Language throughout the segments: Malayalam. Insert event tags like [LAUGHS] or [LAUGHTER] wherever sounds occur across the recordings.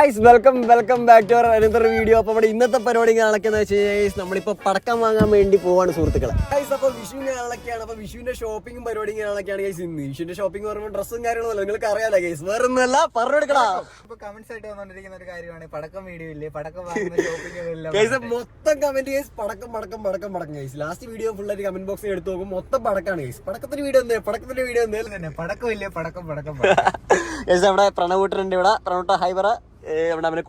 Guys welcome welcome back to our another video അപ്പോൾ നമ്മുടെ ഇന്നത്തെ പരിപാടി കാണക്കുന്ന വെച്ച് കഴിഞ്ഞാൽ നമ്മളിപ്പോൾ പടക്കം വാങ്ങാൻ വേണ്ടി പോവാണ് സുഹൃത്തുക്കളെ. ഗൈസ് അപ്പോൾ വിഷുവിന്റെ ആളൊക്കെയാണ് അപ്പോൾ വിഷുവിന്റെ ഷോപ്പിംഗും പരിപാടി കാണലൊക്കെയാണ് ഗൈസ് ഇന്ന് വിഷുവിന്റെ ഷോപ്പിംഗ് പറയുമ്പോൾ ഡ്രസ്സും കാര്യങ്ങളൊന്നും നിങ്ങൾക്ക് അറിയാലോ ഗൈസ് വേറെ ഒന്നുമല്ല പറഞ്ഞെടുക്കടാ ഇപ്പോൾ കമന്റ്സ് ആയിട്ട് വന്നുകൊണ്ടിരിക്കുന്ന ഒരു കാര്യമാണ്. പടക്കം വീഡിയോ ഇല്ലേ? പടക്കം വാങ്ങുന്ന ഷോപ്പിംഗ് ഗൈസ് മൊത്തം കമന്റ് ഗൈസ് പടക്കം പടക്കം പടക്കം പടക്കം ഗൈസ് ലാസ്റ്റ് വീഡിയോ ഫുൾ ആയിട്ട് കമന്റ് ബോക്സിൽ എടുത്ത് നോക്കും. മൊത്തം പടക്കാണ് ഗൈസ് പടക്കത്തിന്റെ വീഡിയോ എന്തേ? പടക്കത്തിന്റെ വീഡിയോ എന്തേലും തന്നെ പടക്കം ഇല്ലേ പടക്കം. പടക്കം ഗൈസ് അവിടെ [LAUGHS] പ്രണവൂട്ടരുണ്ട് ഇവിടെ. പ്രണവൂട്ട ഹൈ പറ. ഏ, നമ്മുടെ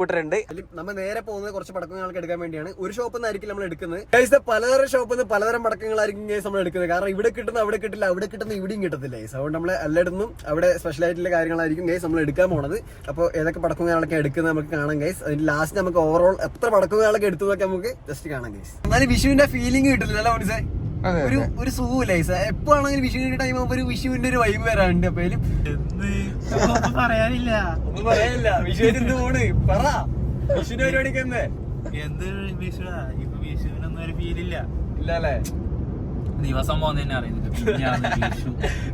നമ്മൾ നേരെ പോകുന്നത് കുറച്ച് പടക്കങ്ങൾക്ക് എടുക്കാൻ വേണ്ടിയാണ്. ഒരു ഷോപ്പിൽ നിന്നായിരിക്കും നമ്മൾ എടുക്കുന്നത്. ഗൈസ് പലതരം ഷോപ്പിൽ നിന്ന് പലതരം പടക്കങ്ങളായിരിക്കും ഗൈസ് നമ്മൾ എടുക്കുന്നത്. കാരണം ഇവിടെ കിട്ടുന്ന അവിടെ കിട്ടില്ല അവിടെ കിട്ടുന്ന ഇവിടെയും കിട്ടത്തില്ല ഗൈസ് അതുകൊണ്ട് നമ്മൾ എല്ലായിടത്തും അവിടെ സ്പെഷ്യൽ ആയിട്ടുള്ള കാര്യങ്ങളായിരിക്കും ഗൈസ് നമ്മൾ എടുക്കാൻ പോണത്. അപ്പോൾ ഏതൊക്കെ പടക്കങ്ങളൊക്കെ എടുക്കുന്നത് നമുക്ക് കാണാം ഗൈസ് അതിന് ലാസ്റ്റ് നമുക്ക് ഓവറോൾ എത്ര പടക്കങ്ങളൊക്കെ എടുത്തതൊക്കെ നമുക്ക് ജസ്റ്റ് കാണാം ഗൈസ് എന്നാലും വിഷുവിന്റെ ഫീലിംഗ് കിട്ടില്ല മനസ്സേ ഒരു ഒരു സുഖമില്ല ഗൈസ് എപ്പോഴാണെങ്കിലും വിഷുവിന്റെ ടൈം ആകുമ്പോൾ ഒരു വിഷുവിന്റെ ഒരു വൈബ് വരാറുണ്ട്. അപ്പൊ അതിലും പറയാനില്ല. ഒന്നും പറയാനില്ല. വിഷുവിന് എന്ത് പോണ് പറ. വിഷുവിന്റെ പരിപാടിക്ക് എന്തേ? എന്ത് വിഷു ഇപ്പൊ വിഷുവിനൊന്നും ഒരു ഫീലില്ല. ഇല്ല അല്ലേ ദിവസം പോകുന്ന തന്നെ അറിയുന്നില്ല. പിന്നെയാണ് വിഷു.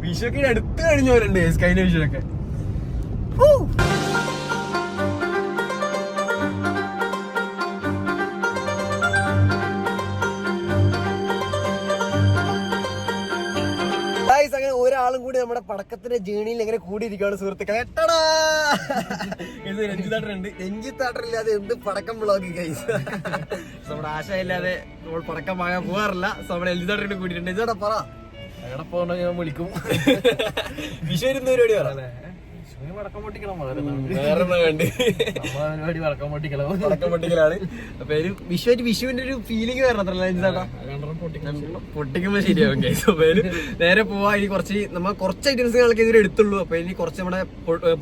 വിഷുവൊക്കെ അടുത്ത് കഴിഞ്ഞവരുണ്ട് കഴിഞ്ഞ വിഷുവൊക്കെ കൂടി നമ്മുടെ പടക്കത്തിന്റെ ജേണിയിൽ എങ്ങനെ കൂടിയിരിക്കുകയാണ് സുഹൃത്തുക്കളെ? എട്ടടാ! ഇത് രഞ്ജിത്താട്ടറുണ്ട് രഞ്ജിത്താട്ടറില്ലാതെ എന്ത് പടക്കം ബ്ലോഗ് കൈസ് നമ്മുടെ ആശയില്ലാതെ നമ്മൾ പടക്കം വാങ്ങാൻ പോകാറില്ല. നമ്മുടെ രഞ്ജിത്താട്ടറിന്റെ കൂടിയിട്ടുണ്ട്. ഇതോടെ പറ. എവിടെ പോകണോ ഞാൻ വിളിക്കും. വിഷയം പരിപാടി പറ. വിഷുവിന് പടക്കം പൊട്ടിക്കണം വേറെ വേറെ വേണ്ടി. പരിപാടി പടക്കം പൊട്ടിക്കണം. പടക്കം പൊട്ടിക്കലാണ്. അപ്പൊ ഒരു വിഷു ആയിട്ട് വിഷുവിന്റെ ഒരു ഫീലിംഗ് വരണം പൊട്ടിക്കുമ്പോ ശരിയാവും. നേരെ പോവാ. ഇനി കുറച്ച് നമ്മ കുറച്ച് ഐറ്റംസ് ഞങ്ങൾക്ക് ഇതിൽ എടുത്തുള്ളൂ. അപ്പൊ ഇനി കുറച്ച് നമ്മുടെ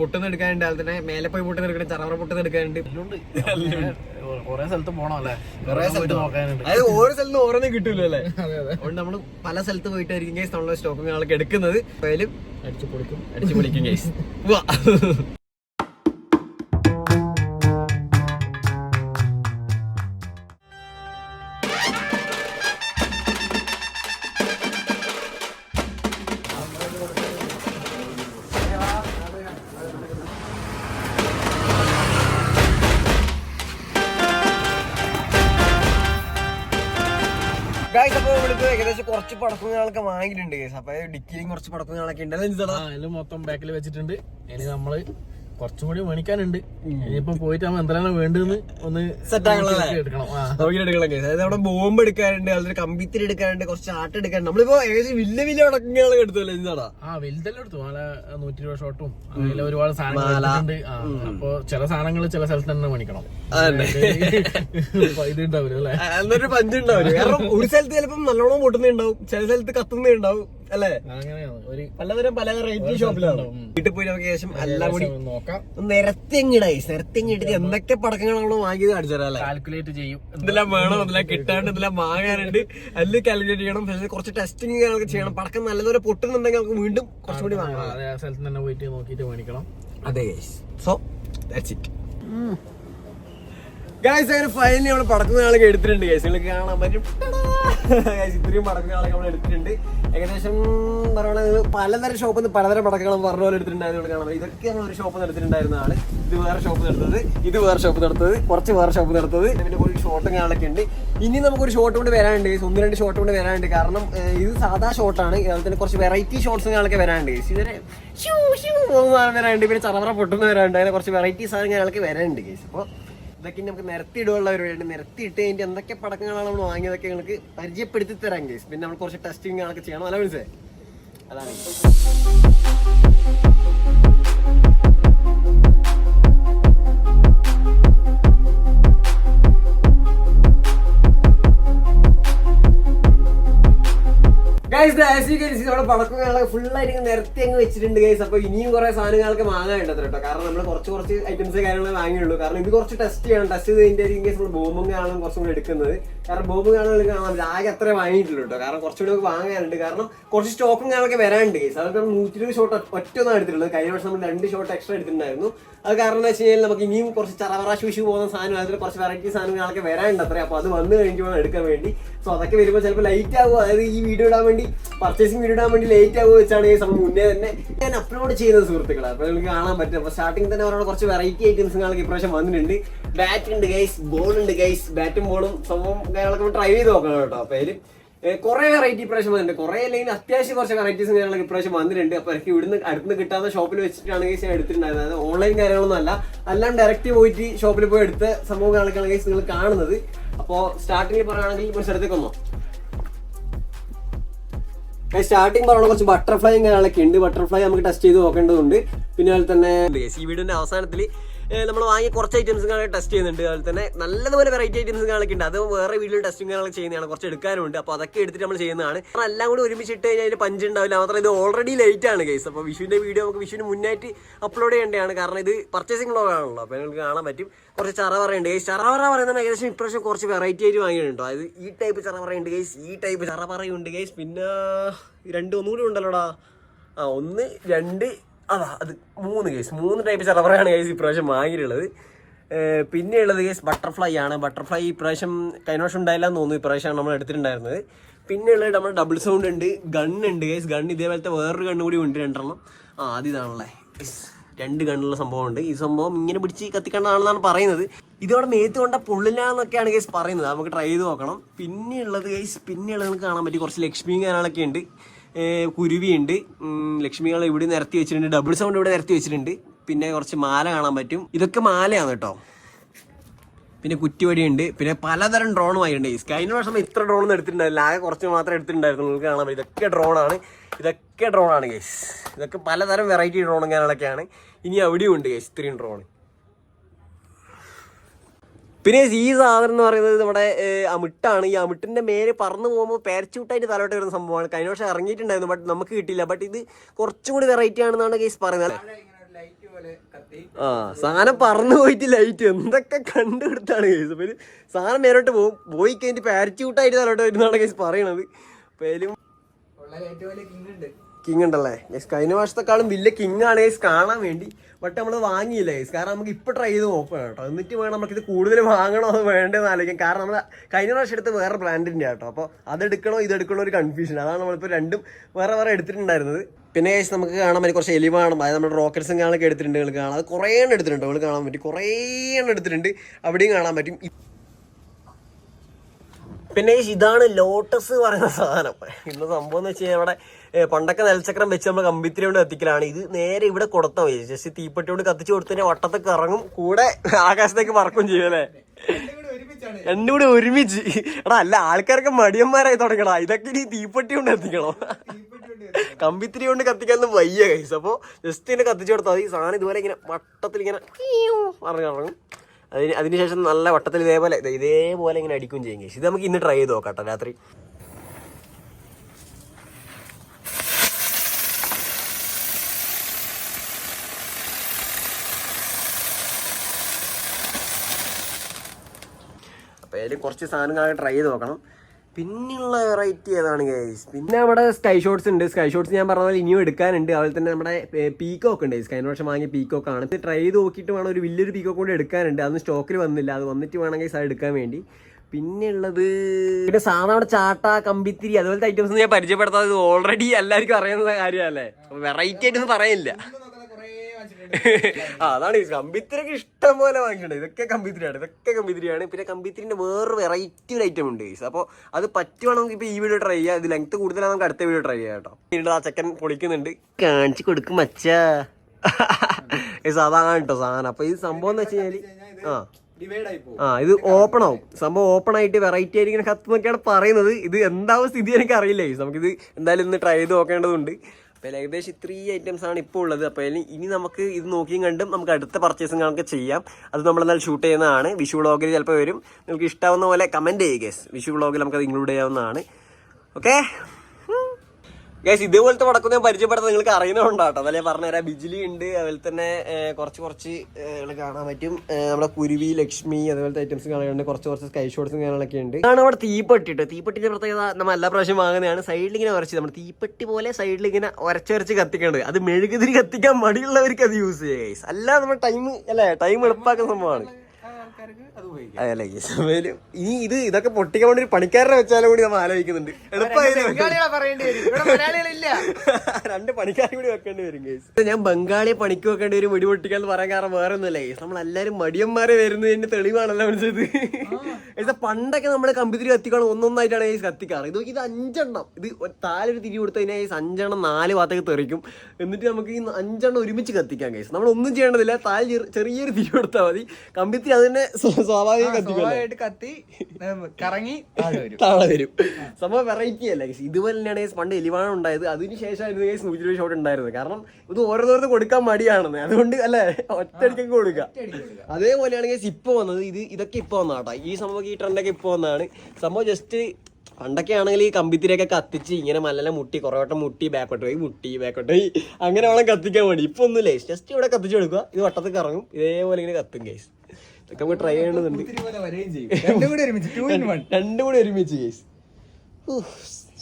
പൊട്ടുന്ന എടുക്കാനുണ്ട്. അതുപോലെ തന്നെ മേലെ പോയി പൊട്ടുന്ന എടുക്കണം ചറവറ പൊട്ടുന്ന എടുക്കാനുണ്ട്. കൊറേ സ്ഥലത്ത് പോണം അല്ലേ കുറേ പോയിട്ട് സ്ഥലത്ത് നോക്കാനുണ്ട്. അതായത് ഓരോ സ്ഥലത്തും ഓരോന്നും കിട്ടൂല അല്ലേ [LAUGHS] അതുകൊണ്ട് നമ്മൾ പല സ്ഥലത്ത് പോയിട്ടായിരിക്കും ഗൈസ് നമ്മളെ സ്റ്റോക്കും ഞങ്ങൾക്ക് എടുക്കുന്നത്. അതിലും അടിച്ചു പൊളിക്കും. അടിച്ചു പൊളിക്കും ഗൈസ് [LAUGHS] ഏകദേശം കുറച്ച് പടക്കുകളൊക്കെ വാങ്ങിയിട്ടുണ്ട് അപ്പൊ ഡിക്കിയും കുറച്ച് പടക്കുകളൊക്കെ ഉണ്ട്. മൊത്തം ബാക്കിൽ വെച്ചിട്ടുണ്ട്. ഇനി നമ്മൾ കുറച്ചും മേണിക്കാനുണ്ട്. ഇനിയിപ്പോ പോയിട്ട് നമ്മൾ എന്താണ് വേണ്ടതെന്ന് ഒന്ന് സെറ്റ് ആക്കണം അല്ലേ? എടുക്കണം. ആ. നോക്കി എടുക്കണം കേസ് അതായത് അവിടെ ബോംബ് എടുക്കാനുണ്ട് അതൊരു കമ്പിത്തിരി എടുക്കാനുണ്ട് കുറച്ച് ആട്ട് എടുക്കാനുണ്ട്. നമ്മളിപ്പോ ഏകദേശം വലിയ വലിയ ഉടക്കങ്ങളൊക്കെ എടുത്തല്ലേ എന്താടാ ആ വലുതെല്ലാം എടുത്തു. നല്ല നൂറ്റി ഇരുപത് ഷോട്ടും അതിൽ ഒരുപാട് ആ, അപ്പൊ ചില സാധനങ്ങൾ ചില സ്ഥലത്ത് തന്നെ. അപ്പൊ ഇത് ഉണ്ടാവില്ല അല്ലേ? എന്നൊരു പഞ്ചുണ്ടാവില്ല? കാരണം ഒരു സ്ഥലത്ത് ചിലപ്പം നല്ലോണം പൊട്ടുന്നുണ്ടാവും ചില സ്ഥലത്ത് കത്തുന്നുണ്ടാവും അല്ലേ? ഒരു പലതരം പല റേറ്റ് ഷോപ്പിലാണ് വീട്ടിൽ പോയി നമുക്ക് ശേഷം എല്ലാം കൂടി നോക്കാം. നിരത്തിങ്ങിടായി നിരത്തിങ്ങിട്ട് എന്തൊക്കെ പടക്കങ്ങൾ നമ്മൾ വാങ്ങിയത് കാണിച്ചാലേ കാൽക്കുലേറ്റ് ചെയ്യും. എന്തെല്ലാം വേണം എന്തെല്ലാം കിട്ടാണ്ട് എന്തെല്ലാം വാങ്ങാനുണ്ട് അതിൽ കാൽക്കുലേറ്റ് ചെയ്യണം. പക്ഷേ കുറച്ച് ടെസ്റ്റിംഗ് കാര്യങ്ങളൊക്കെ ചെയ്യണം. പടക്കം നല്ലതുപോലെ പൊട്ടുന്നുണ്ടെങ്കിൽ നമുക്ക് വീണ്ടും കുറച്ചുകൂടി വാങ്ങണം. അതേ സ്ഥലത്ത് തന്നെ പോയിട്ട് നോക്കിയിട്ട് മേടിക്കണം. അതെ സോ ദാറ്റ്സ് ഇറ്റ് ഗൈസ് അങ്ങനെ ഫൈനലി നമ്മൾ പടക്കുന്ന ആളൊക്കെ എടുത്തിട്ടുണ്ട്. ഗൈസ് നിങ്ങൾക്ക് കാണാൻ പറ്റും. ഇത്രയും പടക്കുന്നയാളൊക്കെ നമ്മൾ എടുത്തിട്ടുണ്ട്. ഏകദേശം പറയണത് പലതരം ഷോപ്പിൽ നിന്ന് പലതരം പടക്കങ്ങളും പറഞ്ഞ പോലെ എടുത്തിട്ടുണ്ടായിരുന്നു കാണാൻ പറ്റും ഇതൊക്കെ ഒരു ഷോപ്പിൽ നിന്ന് എടുത്തിട്ടുണ്ടായിരുന്നതാണ് ഇത് വേറെ ഷോപ്പ് നടത്തത് ഇത് വേറെ ഷോപ്പ് നടത്തത് കുറച്ച് വേറെ ഷോപ്പ് നടത്തത് പിന്നെ ഒരു ഷോട്ടും കാണാനൊക്കെ ഉണ്ട്. ഇനി നമുക്കൊരു ഷോട്ട് കൊണ്ട് വരാനുണ്ട്. ഒന്ന് രണ്ട് ഷോട്ട് കൊണ്ട് വരാനുണ്ട്. കാരണം ഇത് സാധാ ഷോട്ടാണ് അതുപോലെ തന്നെ കുറച്ച് വെറൈറ്റി ഷോട്ട്സും കാണാനൊക്കെ വരാനുണ്ട്. ഇതിന് ഷൂ സാധനം വരാനുണ്ട്. പിന്നെ ചറവറ പൊട്ടുന്ന വരാനുണ്ട്. അങ്ങനെ കുറച്ച് വെറൈറ്റി സാധനങ്ങളൊക്കെ വരാനുണ്ട് കേസ് അപ്പോൾ ഇതൊക്കെ നമുക്ക് നിരത്തി ഇടുള്ള പരിപാടിയുണ്ട് നിരത്തി ഇട്ട് കഴിഞ്ഞിട്ട് എന്തൊക്കെ പടക്കങ്ങളാണ് നമ്മൾ വാങ്ങിയതൊക്കെ നിങ്ങൾക്ക് പരിചയപ്പെടുത്തി തരാം കേസ് പിന്നെ നമ്മൾ കുറച്ച് ടെസ്റ്റിംഗ് ഒക്കെ ചെയ്യണം. അല്ല മനസ്സിലായി? അതാണ്. ഗൈസ് നമ്മുടെ പടക്കങ്ങളൊക്കെ ഫുൾ ആയിട്ട് നിരത്തി അങ്ങ് വെച്ചിട്ടുണ്ട് ഗൈസ് അപ്പൊ ഇനിയും കുറെ സാധനങ്ങൾക്ക് വാങ്ങാനുണ്ട് അത്ര കേട്ടോ. കാരണം നമ്മൾ കുറച്ച് കുറച്ച് ഐറ്റംസ് കാര്യങ്ങൾ വാങ്ങിയുള്ളൂ. കാരണം ഇത് കുറച്ച് ടെസ്റ്റ് ചെയ്യണം. ടെസ്റ്റ് ചെയ്ത് കഴിഞ്ഞിട്ട് കേസ് നമ്മൾ ബോംബും കാണാൻ കുറച്ചും കൂടി എടുക്കുന്നത്. കാരണം ബോംബ് കാണാൻ കാണാൻ ആകെ അത്രേ വാങ്ങിയിട്ടുള്ളൂ കേട്ടോ. കാരണം കുറച്ചുകൂടി നമുക്ക് വാങ്ങാനുണ്ട്. കാരണം കുറച്ച് സ്റ്റോക്കും കാണാനൊക്കെ വരാനുണ്ട് ഗൈസ് അതൊക്കെ നൂറ്റി ഇരുപത് ഷോട്ട് ഒറ്റ ഒന്നും എടുത്തിട്ടുള്ളത്. കഴിഞ്ഞ വർഷം നമ്മൾ രണ്ട് ഷോട്ട് എക്സ്ട്രാ എടുത്തിട്ടുണ്ടായിരുന്നു. അത് കാരണം എന്ന് വെച്ച് കഴിഞ്ഞാൽ നമുക്ക് ഇനിയും കുറച്ച് ചറവറ ശുശു പോകുന്ന സാധനം അതിൽ കുറച്ച് വെറൈറ്റി സാധനങ്ങളൊക്കെ വരാനുണ്ട് അത്രേ. അപ്പോൾ അത് വന്നു കഴിഞ്ഞിട്ട് വേണം എടുക്കാൻ വേണ്ടി. സോ അതൊക്കെ വരുമ്പോൾ ചിലപ്പോൾ ലൈറ്റ് ആകും. അതായത് ഈ വീഡിയോ ഇടാൻ വേണ്ടി പർച്ചേസിംഗ് വീഡിയോ ഇടാൻ വേണ്ടി ലേറ്റ് ആകുമോ വെച്ചാണ് ഈ സമയം മുന്നേ തന്നെ ഞാൻ അപ്ലോഡ് ചെയ്യുന്നത് സുഹൃത്തുക്കളെ. അപ്പോൾ നിങ്ങൾക്ക് കാണാൻ പറ്റും. അപ്പോൾ സ്റ്റാർട്ടിങ് തന്നെ അവരോട് കുറച്ച് വെറൈറ്റി ഐറ്റംസ് നിങ്ങൾക്ക് ഇപ്രാവശ്യം വന്നിട്ടുണ്ട്. ബാറ്റ് ഉണ്ട് ഗൈസ് ബോൾ ഉണ്ട് ഗൈസ് ബാറ്റും ബോളും സംഭവം കാര്യങ്ങളൊക്കെ ട്രൈ ചെയ്ത് നോക്കണം കേട്ടോ അപ്പോൾ അതിൽ കുറെ വെറൈറ്റി ഇപ്രാവശ്യം വന്നിട്ടുണ്ട്. കുറെ അല്ലെങ്കിൽ അത്യാവശ്യം കുറച്ച് വെറൈറ്റീസ് കാര്യങ്ങളൊക്കെ ഇപ്രാവശ്യം വന്നിട്ടുണ്ട്. അപ്പൊ എനിക്ക് ഇവിടുന്ന് അടുത്ത് കിട്ടാത്ത ഷോപ്പിൽ വെച്ചിട്ടാണ് ഗൈസ് ഞാൻ എടുത്തിട്ടുണ്ടായിരുന്നത്. അതായത് ഓൺലൈൻ കാര്യങ്ങളൊന്നും അല്ല. എല്ലാം ഡയറക്റ്റ് പോയിട്ട് ഷോപ്പിൽ പോയി എടുത്ത സംഭവം കാര്യങ്ങളൊക്കെയാണ് ഗൈസ് നിങ്ങൾ കാണുന്നത്. അപ്പോൾ സ്റ്റാർട്ടിങ്ങിൽ പറയുകയാണെങ്കിൽ അടുത്തേക്ക് വന്നോ. സ്റ്റാർട്ടിങ് പറഞ്ഞ കുറച്ച് ബട്ടർഫ്ലൈ കാര്യങ്ങളൊക്കെ ഉണ്ട്. ബട്ടർഫ്ലൈ നമുക്ക് ടെസ്റ്റ് ചെയ്ത് നോക്കേണ്ടതുണ്ട്. പിന്നെ അതുപോലെ തന്നെ ഈ വീഡിയോന്റെ അവസാനത്തിൽ നമ്മൾ വാങ്ങിയ കുറച്ച് ഐറ്റംസ് ടെസ്റ്റ് ചെയ്യുന്നുണ്ട്. അതുപോലെ തന്നെ നല്ലതുപോലെ വെറൈറ്റി ഐറ്റംസ് കാണൊക്കെ ഉണ്ട്. അത് വേറെ വീട്ടിൽ ടെസ്റ്റിംഗ് കാണാൻ ചെയ്യുന്നതാണ്. കുറച്ച് എടുക്കാനുണ്ട്. അപ്പോൾ അതൊക്കെ എടുത്തിട്ട് നമ്മൾ ചെയ്യുന്നതാണ്. കാരണം എല്ലാം കൂടി ഒരുമിച്ച് ഇട്ട് കഴിഞ്ഞാൽ അതിൽ പഞ്ച് ഉണ്ടാവില്ല. മാത്രം ഇത് ഓൾറെഡി ലേറ്റ് ആണ് കേസ് അപ്പോൾ വിഷുവിന്റെ വീഡിയോ നമുക്ക് വിഷുവിന് മുന്നായിട്ട് അപ്ലോഡ് ചെയ്യേണ്ടതാണ്. കാരണം ഇത് പർച്ചേസിംഗ് വ്ളോഗ് ആണല്ലോ. അപ്പോൾ നിങ്ങൾക്ക് കാണാൻ പറ്റും. കുറച്ച് ചറവറ ഉണ്ട് കേസ് ചറവറ പറ പറയുന്നത് ഏകദേശം ഇപ്രാവശ്യം കുറച്ച് വെറൈറ്റി ആയിട്ട് വാങ്ങിയിട്ടുണ്ട്. അതായത് ഈ ടൈപ്പ് ചറവറയുണ്ട് കേസ് ഈ ടൈപ്പ് ചറവറയുണ്ട് കേസ് പിന്നെ രണ്ട് ഒന്നുകൂടി ഉണ്ടല്ലോടാ. ആ ഒന്ന് രണ്ട് അതാ അത് മൂന്ന് കേസ് മൂന്ന് ടൈപ്പ് ചിലവറയാണ് കേസ് ഇപ്രാവശ്യം വാങ്ങിയിട്ടുള്ളത്. പിന്നെയുള്ളത് കേസ് ബട്ടർഫ്ലൈ ആണ്. ബട്ടർഫ്ലൈ ഇപ്രാവശ്യം കഴിഞ്ഞ വർഷം ഉണ്ടായില്ല എന്ന് തോന്നുന്നു. ഇപ്രാവശ്യമാണ് നമ്മൾ എടുത്തിട്ടുണ്ടായിരുന്നത്. പിന്നെയുള്ളത് നമ്മൾ ഡബിൾ സൗണ്ട് ഉണ്ട് ഗൺ ഉണ്ട് കേസ് ഗൺ ഇതേപോലത്തെ വേറൊരു ഗണ്ണ് കൂടി ഉണ്ട് രണ്ടെണ്ണം. ആ അത് ഇതാണല്ലേ രണ്ട് ഗണ്ണുള്ള സംഭവം ഉണ്ട് ഈ സംഭവം ഇങ്ങനെ പിടിച്ച് കത്തിക്കേണ്ടതാണെന്നാണ് പറയുന്നത്. ഇതോടെ മേത്ത് കൊണ്ട പൊള്ളില്ലാന്നൊക്കെയാണ് കേസ് പറയുന്നത്. നമുക്ക് ട്രൈ ചെയ്ത് നോക്കണം. പിന്നെയുള്ളത് കേസ് പിന്നെയുള്ളത് കാണാൻ പറ്റി. കുറച്ച് ലക്ഷ്മിയും കാര്യങ്ങളൊക്കെ ഉണ്ട്. കുരുവിയുണ്ട്. ലക്ഷ്മികൾ ഇവിടെ നിരത്തി വെച്ചിട്ടുണ്ട്. ഡബിൾ സൗണ്ട് ഇവിടെ നിരത്തി വെച്ചിട്ടുണ്ട്. പിന്നെ കുറച്ച് മാല കാണാൻ പറ്റും. ഇതൊക്കെ മാലയാണ് കേട്ടോ. പിന്നെ കുറ്റിവടിയുണ്ട്. പിന്നെ പലതരം ഡ്രോണും ആയിട്ടുണ്ട്. ഈ കഴിഞ്ഞ വർഷം ഇത്ര ഡ്രോൺ ഒന്നും എടുത്തിട്ടുണ്ടായില്ല ആകെ കുറച്ച് മാത്രമേ എടുത്തിട്ടുണ്ടായിരുന്നു നിങ്ങൾക്ക് കാണാൻ പറ്റും. ഇതൊക്കെ ഡ്രോണാണ് ഇതൊക്കെ ഡ്രോണാണ് ഗൈസ് ഇതൊക്കെ പലതരം വെറൈറ്റി ഡ്രോണും കാര്യങ്ങളൊക്കെയാണ്. ഇനി അവിടെയും ഉണ്ട് ഗൈസ് ഇത്രയും ഡ്രോൺ പിന്നെ ഈ സാധനം എന്ന് പറയുന്നത് നമ്മുടെ അമിട്ടാണ്. ഈ അമിട്ടിന്റെ മേലെ പറന്ന് പോകുമ്പോൾ പാരച്യൂട്ടായിട്ട് തലോട്ട് വരുന്ന സംഭവമാണ്. കഴിഞ്ഞ വർഷം ഇറങ്ങിയിട്ടുണ്ടായിരുന്നു ബട്ട് നമുക്ക് കിട്ടിയില്ല. ബട്ട് ഇത് കുറച്ചും കൂടി വെറൈറ്റി ആണെന്നാണ് കേസ് പറയുന്നത്. ആ സാധനം പറന്നു പോയിട്ട് ലൈറ്റ് എന്തൊക്കെ കണ്ടുപിടുത്താണ് കേസ് പിന്നെ സാധനം മേലോട്ട് പോകും പോയി കഴിഞ്ഞിട്ട് പാരച്യൂട്ടായിട്ട് തലോട്ട് വരുന്നതാണ് കേസ് പറയണത്. പോലെ കിങ് ഉണ്ട് കിങ് ഉണ്ടല്ലേ? ഗൈസ് കഴിഞ്ഞ വർഷത്തെക്കാളും വലിയ കിങ് ആണ് ഗൈസ് കാണാൻ വേണ്ടി. ബട്ട് നമ്മൾ വാങ്ങിയില്ല ഗൈസ് കാരണം നമുക്ക് ഇപ്പൊ ട്രൈ ചെയ്ത് നോക്കണം കേട്ടോ. എന്നിട്ട് വേണം നമുക്ക് ഇത് കൂടുതൽ വാങ്ങണോ അത് വേണ്ടതെന്ന് ആലോചിക്കാം കാരണം നമ്മൾ കഴിഞ്ഞ പ്രാവശ്യം എടുത്ത് വേറെ ബ്രാൻഡിന്റെ കേട്ടോ. അപ്പോൾ അതെടുക്കണോ ഇതെടുക്കണോ ഒരു കൺഫ്യൂഷൻ അതാണ് നമ്മളിപ്പോൾ രണ്ടും വേറെ വേറെ എടുത്തിട്ടുണ്ടായിരുന്നത്. പിന്നെ ഗൈസ് നമുക്ക് കാണാൻ പറ്റും കുറച്ച് എലിമ കാണും അതായത് നമ്മുടെ റോക്കറ്റ്സും കാണാനൊക്കെ എടുത്തിട്ടുണ്ട്. കാണാം. അത് കുറേ എണ്ണം എടുത്തിട്ടുണ്ട്. കാണാൻ പറ്റും കുറേ എണ്ണം എടുത്തിട്ടുണ്ട്. അവിടെയും കാണാൻ പറ്റും. പിന്നെ ഇതാണ് ലോട്ടസ് പറയുന്ന സാധനം. ഇന്ന് സംഭവം എന്ന് വെച്ച് കഴിഞ്ഞാൽ ഇവിടെ പണ്ടൊക്കെ നെൽച്ചക്രം വെച്ച് നമ്മൾ കമ്പിത്തിരി കൊണ്ട് കത്തിക്കലാണ്. ഇത് നേരെ ഇവിടെ കൊടുത്താൽ മതി. ജസ്റ്റ് തീപ്പെട്ടി കൊണ്ട് കത്തിച്ച് കൊടുത്തതിന്റെ വട്ടത്തൊക്കെ ഇറങ്ങും കൂടെ ആകാശത്തേക്ക് പറക്കും ചെയ്യും അല്ലേ? രണ്ടും കൂടി ഒരുമിച്ച്. എടാ അല്ല ആൾക്കാരൊക്കെ മടിയന്മാരായി തുടങ്ങണ ഇതൊക്കെ ഇനി തീപ്പെട്ടി കൊണ്ട് കത്തിക്കണോ. കമ്പിത്തിരി കൊണ്ട് കത്തിക്കാനൊന്നും വയ്യ കൈസ് അപ്പോൾ ജസ്റ്റ് ഇങ്ങനെ കത്തിച്ചു കൊടുത്താൽ മതി. ഈ സാധനം ഇതുപോലെ ഇങ്ങനെ വട്ടത്തിൽ ഇങ്ങനെ പറഞ്ഞു ഇറങ്ങും. അതിന് അതിനുശേഷം നല്ല വട്ടത്തിൽ ഇതേപോലെ ഇതേപോലെ ഇങ്ങനെ അടിക്കും ചെയ്യും കേസ് ഇത് നമുക്ക് ഇന്ന് ട്രൈ ചെയ്ത് നോക്കാം കേട്ടോ രാത്രി. അപ്പോൾ അതിൽ കുറച്ച് സാധനങ്ങളൊക്കെ ട്രൈ ചെയ്ത് നോക്കണം. പിന്നെയുള്ള വെറൈറ്റി ഏതാണ് ഗൈസ് പിന്നെ നമ്മുടെ സ്കൈ ഷോട്ട്സ് ഉണ്ട്. സ്കൈ ഷോട്ട്സ് ഞാൻ പറഞ്ഞ പോലെ ഇനിയും എടുക്കാനുണ്ട്. അതുപോലെ തന്നെ നമ്മുടെ പീക്കോക്ക് ഉണ്ട്. കഴിഞ്ഞ വർഷം വാങ്ങിയ പീക്കോക്ക് ആണ്. ഇത് ട്രൈ ചെയ്ത് നോക്കിയിട്ട് വേണം ഒരു വലിയൊരു പീക്കോക്ക് കൂടി എടുക്കാനുണ്ട്. അന്ന് സ്റ്റോക്കിൽ വന്നില്ല. അത് വന്നിട്ട് വേണം ഗൈസ് എടുക്കാൻ വേണ്ടി. പിന്നെ ഉള്ളത് പിന്നെ സാധാരണ ചാട്ട കമ്പിത്തിരി അതുപോലത്തെ ഐറ്റംസ് ഞാൻ പരിചയപ്പെടുത്താതെ ഓൾറെഡി എല്ലാവർക്കും അറിയുന്ന കാര്യമല്ലേ? വെറൈറ്റി ആയിട്ടൊന്നും പറയാനില്ല ഇന്ന് നോക്കുന്ന കുറേ വാങ്ങിച്ചിട്ടുണ്ട് ആ അതാണ് കമ്പിത്തിരക്ക് ഇഷ്ടം പോലെ വാങ്ങിയിട്ടുണ്ട്. ഇതൊക്കെ കമ്പിത്തിരിയാണ് ഇതൊക്കെ കമ്പിത്തിരിയാണ്. പിന്നെ കമ്പിത്തിരിന്റെ വേറൊരു വെറൈറ്റി ഒരു ഐറ്റം ഉണ്ട് ഗൈസ് അപ്പോൾ അത് പറ്റുവാണെങ്കിൽ നമുക്ക് ഈ വീഡിയോ ട്രൈ ചെയ്യാം. ഇത് ലെങ്ത് കൂടുതലാണ് നമുക്ക് അടുത്ത വീഡിയോ ട്രൈ ചെയ്യാം കേട്ടോ. പിന്നീട് ആ ചെക്കൻ പൊളിക്കുന്നുണ്ട്. കാണിച്ചു കൊടുക്കും മച്ചാ. അതാണ് കേട്ടോ സാധനം? അപ്പോൾ ഈ സംഭവം എന്ന് വെച്ച് ആ. ആ ഇത് ഓപ്പൺ ആവും. സംഭവം ഓപ്പൺ ആയിട്ട് വെറൈറ്റി ആയിട്ട് ഇങ്ങനെ കത്തുന്നൊക്കെയാണ് പറയുന്നത്. ഇത് എന്താവും സ്ഥിതി എനിക്ക് അറിയില്ല. നമുക്കിത് എന്തായാലും ഇന്ന് ട്രൈ ചെയ്ത് നോക്കേണ്ടതുണ്ട്. അപ്പോൾ ഏകദേശം ഇത്രയും ഐറ്റംസ് ആണ് ഇപ്പോൾ ഉള്ളത്. അപ്പോൾ ഇനി നമുക്ക് ഇത് നോക്കിയും കണ്ടും നമുക്ക് അടുത്ത പർച്ചേസും നമുക്ക് ചെയ്യാം. അത് നമ്മൾ എന്നാൽ ഷൂട്ട് ചെയ്യുന്നതാണ്. വിഷു വ്ളോഗിൽ ചിലപ്പോൾ വരും. നിങ്ങൾക്ക് ഇഷ്ടാവുന്ന പോലെ കമന്റ് ചെയ്യുക വിഷു വ്ളോഗിൽ നമുക്കത് ഇൻക്ലൂഡ് ചെയ്യാവുന്നതാണ്. ഓക്കെ ഗൈസ് ഇതേപോലത്തെ പടക്കം ഞാൻ പരിചയപ്പെടുത്താൻ നിങ്ങൾക്ക് അറിയുന്നതുകൊണ്ടാട്ടോ. അതല്ലേ പറഞ്ഞുതരാം. ബിജിലി ഉണ്ട് അതുപോലെ തന്നെ കുറച്ച് കുറച്ച് കാണാൻ പറ്റും. നമ്മുടെ കുരുവി ലക്ഷ്മി അതുപോലത്തെ ഐറ്റംസ് കാണാനുണ്ട്. കുറച്ച് കുറച്ച് സ്കൈ ഷോട്ട്സും കാര്യങ്ങളൊക്കെ ഉണ്ട്. ആണ് അവിടെ തീപ്പെട്ടി കേട്ടോ തീപ്പെട്ടിന്റെ പ്രത്യേകത നമ്മൾ എല്ലാ പ്രാവശ്യം വാങ്ങുന്നതാണ്. സൈഡിൽ ഇങ്ങനെ ഉരച്ച് നമ്മുടെ തീപ്പെട്ടി പോലെ സൈഡിൽ ഇങ്ങനെ ഉരച്ചുരച്ച് കത്തിക്കേണ്ടത് അത് മെഴുകുതിരി കത്തിക്കാൻ മടിയുള്ളവർക്ക് അത് യൂസ് ചെയ്യുക ഗൈസ് അല്ല നമ്മുടെ ടൈം അല്ലേ ടൈം എളുപ്പാക്കുന്ന സംഭവമാണ്. ഈ സമയം ഇനി ഇത് ഇതൊക്കെ പൊട്ടിക്കാൻ വേണ്ടി ഒരു പണിക്കാരനെ വെച്ചാലും കൂടി നമ്മൾ ആലോചിക്കുന്നുണ്ട്. എളുപ്പമായിരുന്നു രണ്ട് [LAUGHS] പണിക്കാരെ കൂടി വെക്കേണ്ടി വരും കേസ് ഞാൻ ബംഗാളിയെ പണിക്ക് വെക്കേണ്ടി വരും വെടി പൊട്ടിക്കാൻ പറയാൻ കാരണം വേറെ ഒന്നുമല്ല നമ്മളെല്ലാരും നമ്മൾ മടിയന്മാരെ വരുന്നതിന്റെ തെളിവാണല്ലോ മനസ്സിലത് ഇത് പണ്ടൊക്കെ നമ്മുടെ കമ്പ്യൂട്ടർ കത്തിക്കണം ഒന്നൊന്നായിട്ടാണ് ഈ കത്തിക്കാറ്. ഇത് ഇത് അഞ്ചെണ്ണം. ഇത് ഒരു താലൊരു തിരി കൊടുത്തു കഴിഞ്ഞാൽ ഈ അഞ്ചെണ്ണം നാല് ഭാഗത്തേക്ക് തെറിക്കും. എന്നിട്ട് നമുക്ക് ഈ അഞ്ചെണ്ണം ഒരുമിച്ച് കത്തിക്കാം കേസ് നമ്മൾ ഒന്നും ചെയ്യേണ്ടതില്ല. താൽ ചെറു- ചെറിയൊരു തിരി കൊടുത്താൽ മതി. കമ്പിത്തി അതിനെ സ്വാഭാവികം കത്തി കറങ്ങി താഴെ വരും. സംഭവം വെറൈറ്റി അല്ല കേസ് ഇതുപോലെ തന്നെയാണ് കേസ് പണ്ട് എലിവാണം ഉണ്ടായത്. അതിന് ശേഷമായിരുന്നു കേസ് നൂറ്റി രൂപ ഷോട്ട് ഉണ്ടായിരുന്നത്. കാരണം ഇത് ഓരോരുത്തർക്ക് കൊടുക്കാൻ മടിയാണെന്ന്. അതുകൊണ്ട് അല്ലേ ഒറ്റയടിക്കൊക്കെ കൊടുക്കുക. അതേപോലെയാണ് കേസ് ഇപ്പൊ വന്നത്. ഇത് ഇതൊക്കെ ഇപ്പൊ വന്നാട്ടോ ഈ സംഭവം ഈ ട്രെൻഡൊക്കെ ഇപ്പോൾ വന്നതാണ്. സംഭവം ജസ്റ്റ് പണ്ടൊക്കെ ആണെങ്കിൽ ഈ കമ്പിത്തിരിയൊക്കെ കത്തിച്ച് ഇങ്ങനെ മലല മുട്ടി കുറേ വട്ടം മുട്ടി ബാക്കോട്ട് പോയി മുട്ടി ബാക്കോട്ട് പോയി അങ്ങനെ വേണം കത്തിക്കാൻ വേണ്ടി. ഇപ്പൊ ഒന്നുമില്ല ജസ്റ്റ് ഇവിടെ കത്തിച്ചു കൊടുക്കുക. ഇത് വട്ടത്തിൽ കറങ്ങും ഇതേപോലെ ഇങ്ങനെ കത്തും കേസ് ഇതൊക്കെ നമുക്ക് ട്രൈ ചെയ്യണമെന്നുണ്ട്. രണ്ടും കൂടി ഒരുമിച്ച് കേസ്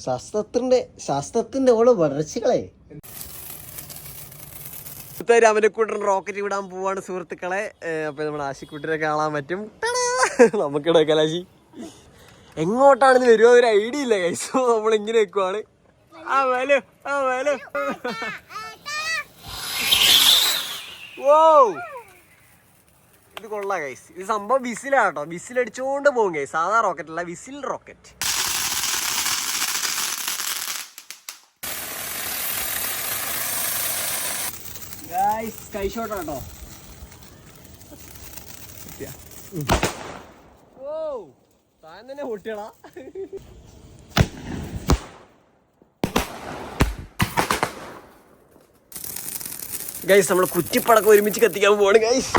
ശാസ്ത്രത്തിന്റെ ശാസ്ത്രത്തിന്റെ ഓൾ വളർച്ചകളെ. അവന്റെ കൂട്ടൻ റോക്കറ്റ് വിടാൻ പോവാണ് സുഹൃത്തുക്കളെ. അപ്പൊ നമ്മുടെ ആശിക്കുട്ടിനെ കാണാൻ പറ്റും! നമുക്കിടെ കലാശി. എങ്ങോട്ടാണെന്ന് വരുമോ ഒരു ഐഡിയ ഇല്ല കൈസ് നമ്മൾ ഇങ്ങനെ വെക്കുവാണ് ആ വലു ആ വലു ഓ ഇത് കൊള്ളാം കൈസ് ഇത് സംഭവം വിസിലാട്ടോ വിസിൽ അടിച്ചുകൊണ്ട് പോകും കൈസ് സാധാ റോക്കറ്റ് അല്ല whistle rocket guys sky shot ആട്ടോ ഓ തന്നെ പൊട്ടിയടാ. ഗൈസ് നമ്മൾ കുറ്റിപ്പടക്കം ഒരുമിച്ച് കത്തിക്കാൻ പോവാണ് ഗൈസ്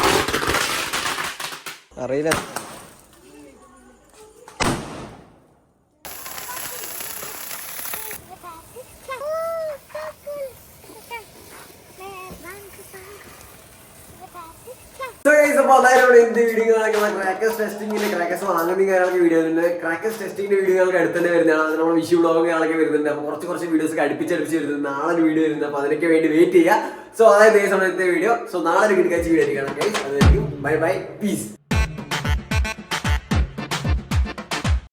അറിയില്ല. Guys, അതായത് ഇന്ത്യ വീഡിയോകളൊക്കെ ക്രാക്കേഴ്സ് ടെസ്റ്റിംഗിന്റെ ക്രാക്കേഴ്സ് വാങ്ങുന്ന കാര്യങ്ങളൊക്കെ വീഡിയോ വരുന്നുണ്ട് ടെസ്റ്റിംഗിന്റെ വീഡിയോകൾക്ക് അടുത്ത് തന്നെ വരുന്നതാണ്. വിഷു വ്ളോഗുകളൊക്കെ വരുന്നുണ്ട്. അപ്പോൾ കുറച്ച് കുറച്ച് വീഡിയോസ് അടുപ്പിച്ചടുപ്പിച്ച് വരുന്നുണ്ട്. നാളെ വീഡിയോ വരുന്നത് അപ്പോൾ അതിനൊക്കെ വേണ്ടി വെയിറ്റ് ചെയ്യുക. സോ അതായത് ഈ സമയത്തെ വീഡിയോ സോ നാളെ ഒരു കഴിച്ച് വീഡിയോ ആയിരിക്കണം ഗൈസ് അതായിരിക്കും ബൈ ബൈ പീസ്